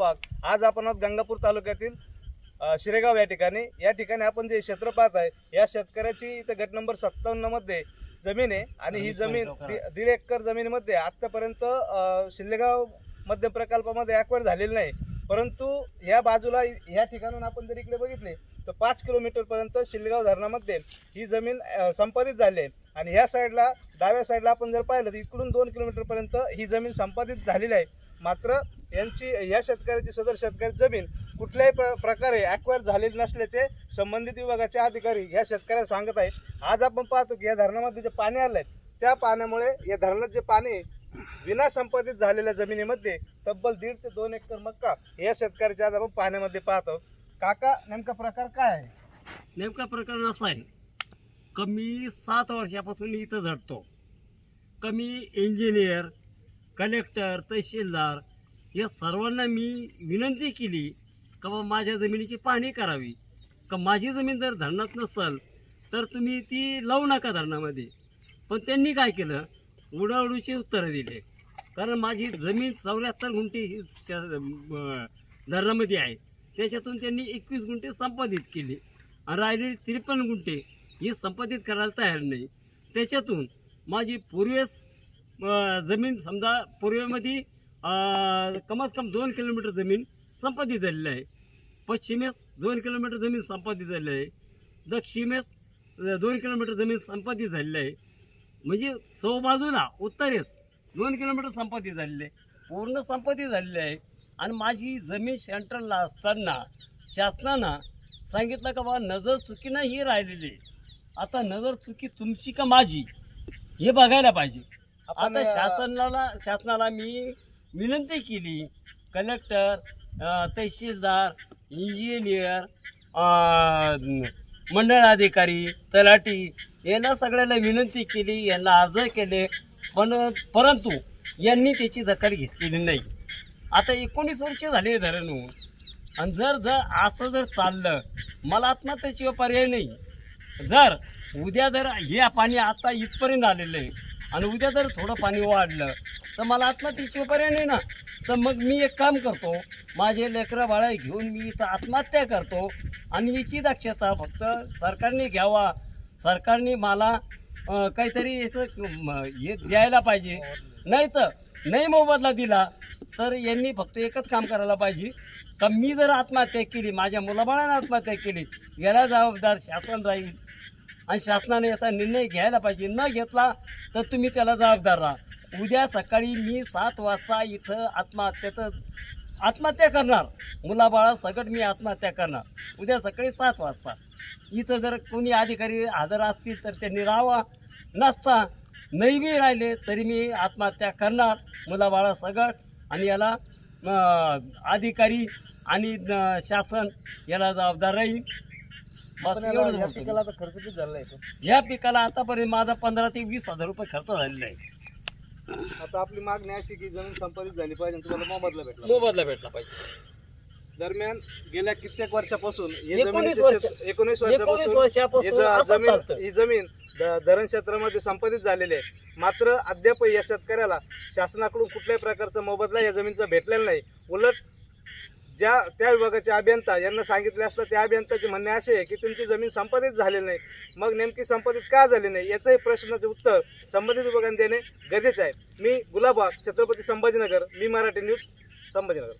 बाग आज आपण आहोत गंगापूर तालुक्यातील शिरेगाव या ठिकाणी. या ठिकाणी आपण जे क्षेत्र पाहत आहे या शेतकऱ्याची इथं गट नंबर सत्तावन्नमध्ये जमीन आहे आणि ही जमीन दीड एकर जमिनीमध्ये आतापर्यंत अ, शिल्लेगाव मध्य प्रकल्पामध्ये ॲक्वायर झालेली नाही. परंतु या बाजूला या ठिकाणून आपण जर इकडे बघितले तर पाच किलोमीटरपर्यंत शिल्लेगाव धरणामध्ये ही जमीन संपादित झाली आहे. आणि ह्या साईडला डाव्या साईडला आपण जर पाहिलं तर इकडून दोन किलोमीटरपर्यंत ही जमीन संपादित झालेली आहे. मात्र यांची या शेतकऱ्याची सदर शेतकऱ्याची जमीन कुठल्याही प्र प्रकारे ॲक्वायर झालेली नसल्याचे संबंधित विभागाचे अधिकारी या शेतकऱ्याला सांगत आहे आज आपण पाहतो की या धरणामध्ये जे पाणी आलं आहे त्या पाण्यामुळे या धरणात जे पाणी आहे, विना संपादित झालेल्या जमिनीमध्ये तब्बल दीड ते दोन एकर मक्का या शेतकऱ्याच्या आज आपण पाण्यामध्ये पाहतो. काका नेमका प्रकार काय आहे? नेमका प्रकार असा आहे. कमी सात वर्षापासून इथं झटतो. कमी इंजिनियर कलेक्टर तहसीलदार या सर्वांना मी विनंती केली का बा माझ्या जमिनीची पाहणी करावी. का माझी जमीन जर धरणात नसेल तर तुम्ही ती लावू नका धरणामध्ये. पण त्यांनी काय केलं? उडाउडीची उत्तरं दिले. कारण माझी जमीन चौऱ्याहत्तर गुंठे ही धरणामध्ये आहे. त्याच्यातून त्यांनी एकवीस गुंठे संपादित केली. आणि राहिलेली त्रेपन्न गुंठे ही संपादित करायला तयार नाही. त्याच्यातून माझी पूर्वेस जमीन समजा पूर्वेमध्ये कमात कम दोन किलोमीटर जमीन संपादित झालेली आहे. पश्चिमेस दोन किलोमीटर जमीन संपादित झालेली आहे. दक्षिणेस दोन किलोमीटर जमीन संपादित झालेली आहे. म्हणजे सौ बाजूला उत्तरेस दोन किलोमीटर संपादित झालेले आहे. पूर्ण संपादित झालेले आहे. आणि माझी जमीन सेंट्रलला असताना शासनानं सांगितलं का बा नजर चुकी नाही ही राहिलेली आहे. आता नजर चुकी तुमची का माझी? हे बघायला पाहिजे. आता शासनाला शासनाला मी विनंती केली. कलेक्टर तहसीलदार इंजिनियर मंडळ अधिकारी तलाठी यांना सगळ्याला विनंती केली. यांना अर्ज केले. पण परंतु यांनी त्याची दखल घेतलेली नाही. आता एकोणीस वर्ष झाले धरण आणि जर जर असं जर चाललं मला आत्महत्याशिवाय पर्याय नाही. जर उद्या जर हे पाणी आता इथपर्यंत आलेलं आहे आणि उद्या जर थोडं पाणी वाढलं तर मला आत्महत्येशिवाय पर्याय नाही ना तर मग मी एक काम करतो माझे लेकरं बाळा घेऊन मी इथं आत्महत्या करतो आणि याची दक्षता फक्त सरकारने घ्यावा. सरकारने मला काहीतरी याचं हे द्यायला पाहिजे. नाही तर नाही मोबदला दिला तर यांनी फक्त एकच काम करायला पाहिजे. का मी जर आत्महत्या केली माझ्या मुलाबाळानं आत्महत्या केली याला जबाबदार शासन राहील. आणि शासनाने याचा निर्णय घ्यायला पाहिजे. न घेतला तर तुम्ही त्याला जबाबदार राहा. उद्या सकाळी मी सात वाजता इथं आत्महत्याचं आत्महत्या करणार. मुलाबाळा सगट मी आत्महत्या करणार. उद्या सकाळी सात वाजता. इथं जर कोणी अधिकारी हजर असतील तर त्यांनी राहावा. नसता नाही मी राहिले तरी मी आत्महत्या करणार. मुलाबाळा सगट आणि याला अधिकारी आणि शासन याला जबाबदार राहील. बस या मी. पिकाला आता खर्च किती झाला आहे या पिकाला आतापर्यंत माझा पंधरा ते वीस हजार रुपये खर्च झालेला आहे. आता आपली मागणी अशी की जमीन संपादित झाली पाहिजे आणि तुम्हाला मोबदला भेटला मोबदला भेटला पाहिजे. दरम्यान गेल्या कित्येक वर्षापासून हे एकोणीस जमिनीचे वर्ष- शेत- एकोणीस एकोणीस वर्षापासून वर्षापासून हे ज- असं जमीन चालतं. ही जमीन ध- धरण क्षेत्रामध्ये संपादित झालेली आहे. मात्र अद्याप या शेतकऱ्याला शासनाकडून कुठल्याही प्रकारचा मोबदला या जमिनीचा भेटलेला नाही. उलट ज्या त्या विभागाचे अभियंता यांना सांगितले असता त्या अभियंताचे म्हणणे असे आहे की तुमची जमीन संपादित झालेली नाही. मग नेमकी संपादित का झाली नाही? याचंही प्रश्नाचे उत्तर संबंधित विभागाने देणे गरजेचे आहे. मी गुलाबा छत्रपती संभाजीनगर मी मराठी न्यूज संभाजीनगर.